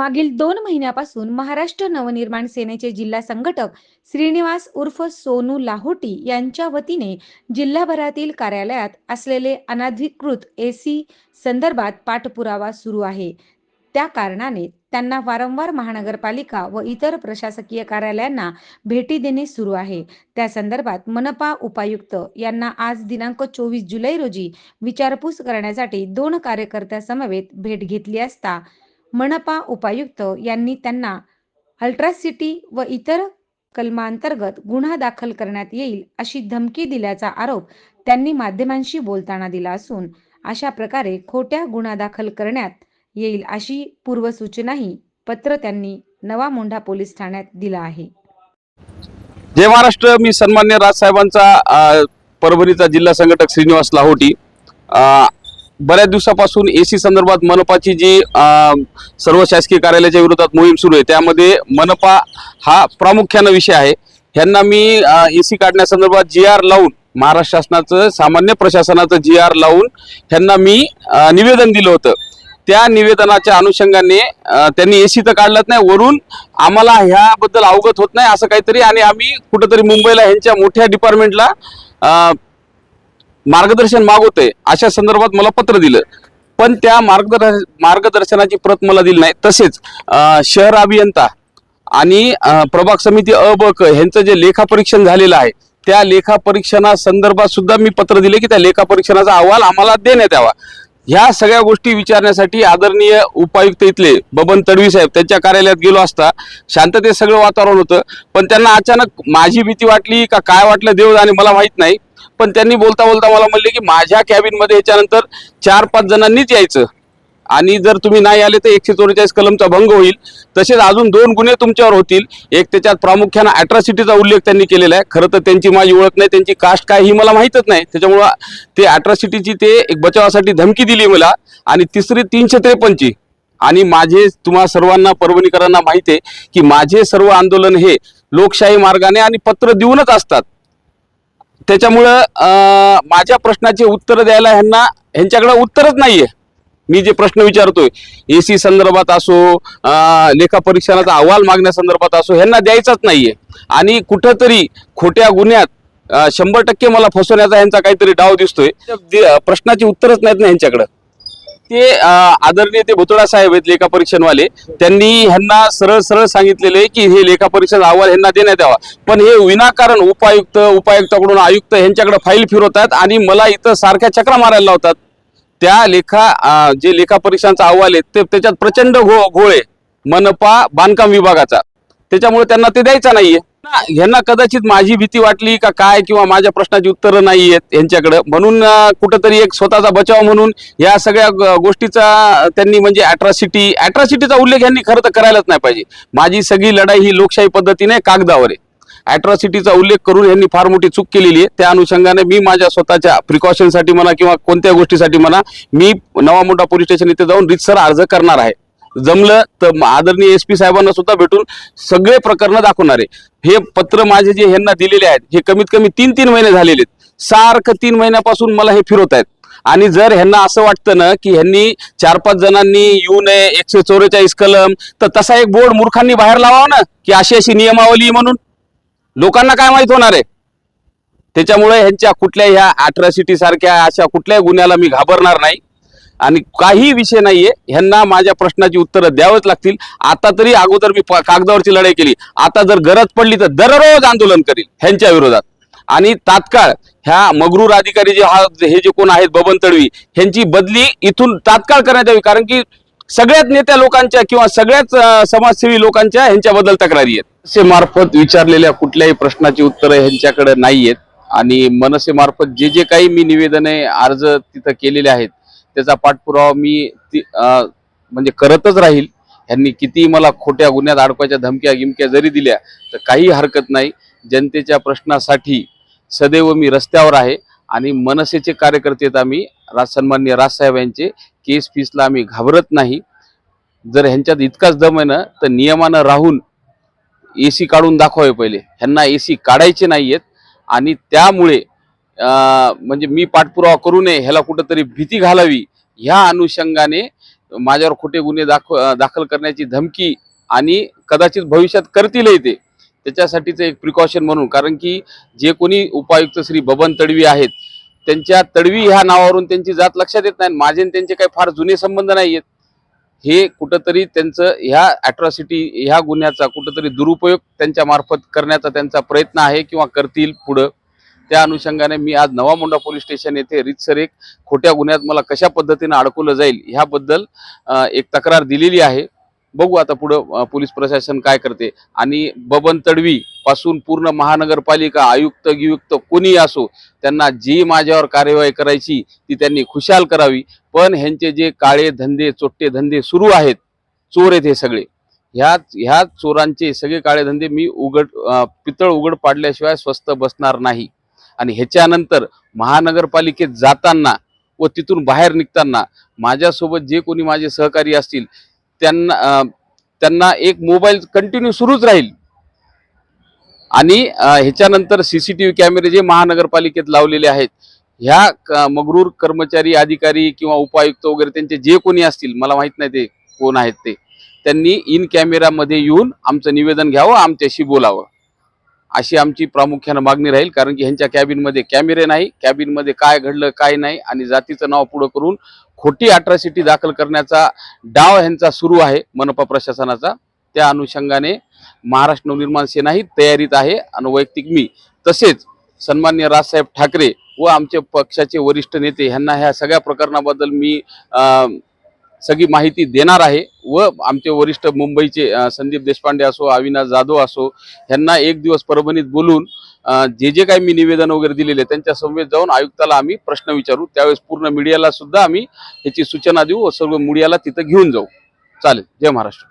मागील दोन महिन्यापासून महाराष्ट्र नवनिर्माण सेनेचे जिल्हा संघटक श्रीनिवास उर्फ सोनू लाहोटी यांच्या वतीने जिल्हाभरातील कार्यालयात असलेले अनाधिकृत एसी संदर्भात पाठपुरावा सुरू आहे. त्या कारणाने त्यांना वारंवार महानगरपालिका व इतर प्रशासकीय कार्यालयांना भेटी देणे सुरू आहे. त्या संदर्भात मनपा उपायुक्त यांना आज दिनांक चोवीस जुलै रोजी विचारपूस करण्यासाठी दोन कार्यकर्त्यासमवेत भेट घेतली असता मनपा उपायुक्त यांनी त्यांना अल्ट्रासिटी व इतर कलमांतर्गत गुन्हा दाखल करण्यात येईल अशी धमकी दिल्याचा आरोप त्यांनी माध्यमांशी बोलताना दिला असून अशा प्रकारे खोट्या गुन्हा दाखल करण्यात येईल अशी पूर्वसूचनाही पत्र त्यांनी नवा मोंढा पोलीस ठाण्यात दिला आहे. जय महाराष्ट्र मी सन्मान्य राजसाहेबांचा परभणीचा जिल्हा संघटक श्रीनिवास लाहोटी. बऱ्याच दिवसापासून एसी संदर्भात मनपाची जी सर्व शासकीय कार्यालयाच्या विरोधात मोहीम सुरू आहे त्यामध्ये मनपा हा प्रामुख्यानं विषय आहे. ह्यांना मी ए सी काढण्यासंदर्भात जी आर लावून महाराष्ट्र शासनाचं सामान्य प्रशासनाचं जी आर लावून ह्यांना मी निवेदन दिलं होतं. त्या निवेदनाच्या अनुषंगाने त्यांनी त्यांनी एसी तर काढलंच नाही वरून आम्हाला ह्याबद्दल अवगत होत नाही असं काहीतरी आणि आम्ही कुठंतरी मुंबईला ह्यांच्या मोठ्या डिपार्टमेंटला मार्गदर्शन मागवतोय अशा संदर्भात मला पत्र दिलं. पण त्या मार्गदर्श मार्गदर्शनाची प्रत मला दिली नाही. तसेच शहर अभियंता आणि प्रभाग समिती अ ब क ह्यांचं जे लेखापरीक्षण झालेलं आहे त्या लेखापरीक्षणा संदर्भात सुद्धा मी पत्र दिले की त्या लेखापरीक्षणाचा अहवाल आम्हाला देण्यात यावा. ह्या सगळ्या गोष्टी विचारण्यासाठी आदरणीय उपायुक्त इथले बबन तडवी साहेब त्यांच्या कार्यालयात गेलो असता शांततेत सगळं वातावरण होतं. पण त्यांना अचानक माझी भीती वाटली का काय वाटलं देव आणि मला माहीत नाही. पण त्यांनी बोलता बोलता मला म्हणले की माझ्या कॅबिनमध्ये याच्यानंतर चार पाच जणांनीच यायचं. आणि जर तुम्ही नाही आले तर एकशे चौवेचाळीस कलमचा भंग होईल. तसेच अजून दोन गुन्हे तुमच्यावर होतील. एक त्याच्यात प्रामुख्यानं अॅट्रॉसिटीचा उल्लेख त्यांनी केलेला आहे. खरं तर त्यांची माझी ओळख नाही त्यांची कास्ट काय ही मला माहीतच नाही. त्याच्यामुळं ते अॅट्रॉसिटीची ते एक बचावासाठी धमकी दिली मला. आणि तिसरी तीनशे त्रेपन्नची. आणि माझे तुम्हा सर्वांना परभणीकरांना माहिती आहे की माझे सर्व आंदोलन हे लोकशाही मार्गाने आणि पत्र देऊनच असतात. त्याच्यामुळं माझ्या प्रश्नाचे उत्तर द्यायला ह्यांना ह्यांच्याकडे उत्तरच नाहीये. मी जे प्रश्न विचारतोय ए सी संदर्भात असो लेखापरीक्षणाचा अहवाल मागण्यासंदर्भात असो ह्यांना द्यायचाच नाहीये. आणि कुठंतरी खोट्या गुन्ह्यात शंभर टक्के मला फसवण्याचा ह्यांचा काहीतरी डाव दिसतोय. प्रश्नाची उत्तरच नाहीत ना ह्यांच्याकडं. ते आदरणीय ते भुतोडा साहेब आहेत लेखापरीक्षणवाले त्यांनी ह्यांना सरळ सरळ सांगितलेले की हे लेखापरीक्षण अहवाल ह्यांना देण्यात यावा. पण हे विनाकारण उपायुक्त उपायुक्ताकडून आयुक्त ह्यांच्याकडे फाईल फिरवतात आणि मला इथं सारख्या चक्रा मारायला लावतात. त्या लेखा जे लेखापरीक्षांचा अहवाल आहे ते त्याच्यात प्रचंड घो घोळे मनपा बांधकाम विभागाचा. त्याच्यामुळे त्यांना ते द्यायचा नाहीये. यांना ह्यांना कदाचित माझी भीती वाटली का काय किंवा माझ्या प्रश्नाची उत्तरं नाही आहेत यांच्याकडं. म्हणून कुठंतरी एक स्वतःचा बचाव म्हणून या सगळ्या गोष्टीचा त्यांनी म्हणजे अॅट्रॉसिटी अॅट्रॉसिटीचा उल्लेख यांनी खरं तर करायलाच नाही पाहिजे. माझी सगळी लढाई ही लोकशाही पद्धतीने कागदावर आहे. अॅट्रॉसिटीचा उल्लेख करून यांनी फार मोठी चूक केलेली आहे. त्या अनुषंगाने मी माझ्या स्वतःच्या प्रिकॉशनसाठी म्हणा किंवा कोणत्या गोष्टीसाठी म्हणा मी नवा मोठा पोलीस स्टेशन इथे जाऊन रितसर अर्ज करणार आहे. जमलं तर आदरणीय एस पी साहेबांना सुद्धा भेटून सगळे प्रकरणं दाखवणार. आहे हे पत्र माझे जे ह्यांना दिलेले आहेत हे कमीत कमी तीन तीन महिने झालेले आहेत. सारखं तीन महिन्यापासून मला हे फिरवत आहेत. आणि जर ह्यांना असं वाटतं ना की ह्यांनी चार पाच जणांनी येऊ नये एकशे चौवेचाळीस कलम तर तसा एक बोर्ड मूर्खांनी बाहेर लावावा ना की अशी अशी नियमावली म्हणून. लोकांना काय माहीत होणार आहे? त्याच्यामुळे ह्यांच्या कुठल्या ह्या अॅट्रॉसिटी सारख्या अशा कुठल्याही गुन्ह्याला मी घाबरणार नाही. आणि काही विषय नाहीये. ह्यांना माझ्या प्रश्नाची उत्तरं द्यावंच लागतील. आता तरी अगोदर मी कागदावरची लढाई केली. आता जर गरज पडली तर दररोज आंदोलन करील ह्यांच्या विरोधात. आणि तात्काळ ह्या मगरूर अधिकारी जे हा हे जे कोण आहेत बबन तडवी ह्यांची बदली इथून तात्काळ करण्यात यावी. कारण की सगळ्याच नेत्या लोकांच्या किंवा सगळ्याच समाजसेवी लोकांच्या ह्यांच्याबद्दल तक्रारी आहेत. मनसे मार्फत विचारलेल्या कुठल्याही प्रश्नाची उत्तरं ह्यांच्याकडे नाही आहेत आणि मनसे मार्फत जे जे काही मी निवेदने अर्ज तिथं केलेले आहेत त्याचा पाठपुरावा मी म्हणजे करतच राहील. ह्यांनी किती मला खोट्या गुन्ह्यात अडकवायच्या धमक्या गिमक्या जरी दिल्या तर काही हरकत नाही. जनतेच्या प्रश्नासाठी सदैव मी रस्त्यावर आहे आणि मनसेचे कार्यकर्ते आहेत आम्ही. राज सन्मान्य राजसाहेब यांचे. केस फीसला आम्ही घाबरत नाही. जर ह्यांच्यात इतकाच दम आहे ना तर नियमानं राहून ए सी काढून दाखवावे पहिले. ह्यांना ए सी काढायचे नाही आहेत आणि त्यामुळे म्हणजे मी पाठपुरावा करू नये ह्याला कुठंतरी भीती घालावी ह्या अनुषंगाने माझ्यावर खोटे गुन्हे दाख दाखल करण्याची धमकी आणि कदाचित भविष्यात करतीलही ते. त्याच्यासाठीचं एक प्रिकॉशन म्हणून कारण की जे कोणी उपायुक्त श्री बबन तडवी आहेत त्यांच्या तडवी ह्या नावावरून त्यांची जात लक्षात येत नाही माझे आणि त्यांचे काही फार जुने संबंध नाही आहेत. हे कुठंतरी त्यांचं ह्या ॲट्रॉसिटी ह्या गुन्ह्याचा कुठंतरी दुरुपयोग त्यांच्या मार्फत करण्याचा त्यांचा प्रयत्न आहे किंवा करतील पुढं. त्या अनुषंगाने मी आज नवा मुंडा पोलीस स्टेशन येथे रितसर एक खोट्या गुन्ह्यात मला कशा पद्धतीनं अडकवलं जाईल ह्याबद्दल एक तक्रार दिलेली आहे. बघू आता पुढं पोलीस प्रशासन काय करते. आणि बबन तडवी पासून पूर्ण महानगरपालिका आयुक्त गियुक्त कोणी असो त्यांना जी माझ्यावर कार्यवाही करायची ती त्यांनी खुशाल करावी. पण ह्यांचे जे काळे धंदे चोट्टे धंदे सुरू आहेत चोर आहेत हे सगळे. ह्या ह्या चोरांचे सगळे काळे धंदे मी उघड पितळ उघड पाडल्याशिवाय स्वस्त बसणार नाही. आणि ह्याच्यानंतर महानगरपालिकेत जाताना व तिथून बाहेर निघताना माझ्यासोबत जे कोणी माझे सहकारी असतील त्यांना त्यांना एक मोबाईल कंटिन्यू सुरूच राहील. आणि ह्याच्यानंतर सी सी टी व्ही कॅमेरे जे महानगरपालिकेत लावलेले आहेत ह्या क- मगरूर कर्मचारी अधिकारी किंवा उपायुक्त वगैरे त्यांचे जे कोणी असतील मला माहीत नाही ते कोण आहेत ते त्यांनी इन कॅमेरामध्ये येऊन आमचं निवेदन घ्यावं आमच्याशी बोलावं. अशी आमची प्रामुख्यानं मागणी राहील कारण की ह्यांच्या कॅबिनमध्ये कॅमेरे नाही कॅबिनमध्ये काय घडलं काय नाही आणि जातीचं नाव पुढं करून खोटी अट्रॉसिटी दाखल करण्याचा डाव ह्यांचा सुरू आहे मनपा प्रशासनाचा. त्या अनुषंगाने महाराष्ट्र नवनिर्माण सेना ही तयारीत आहे आणि वैयक्तिक मी तसेच सन्मान्य राजसाहेब ठाकरे व आमचे पक्षाचे वरिष्ठ नेते ह्यांना ह्या सगळ्या प्रकरणाबद्दल मी सगळी माहिती देणार आहे व आमचे वरिष्ठ मुंबईचे संदीप देशपांडे असो अविनाश जाधव असो ह्यांना एक दिवस परभणीत बोलून जे जे काही मी निवेदन वगैरे दिलेले त्यांच्या समवेत जाऊन आयुक्ताला आम्ही प्रश्न विचारू. त्यावेळेस पूर्ण मीडियाला सुद्धा आम्ही ह्याची सूचना देऊ व सर्व मीडियाला तिथं घेऊन जाऊ. चालेल. जय महाराष्ट्र.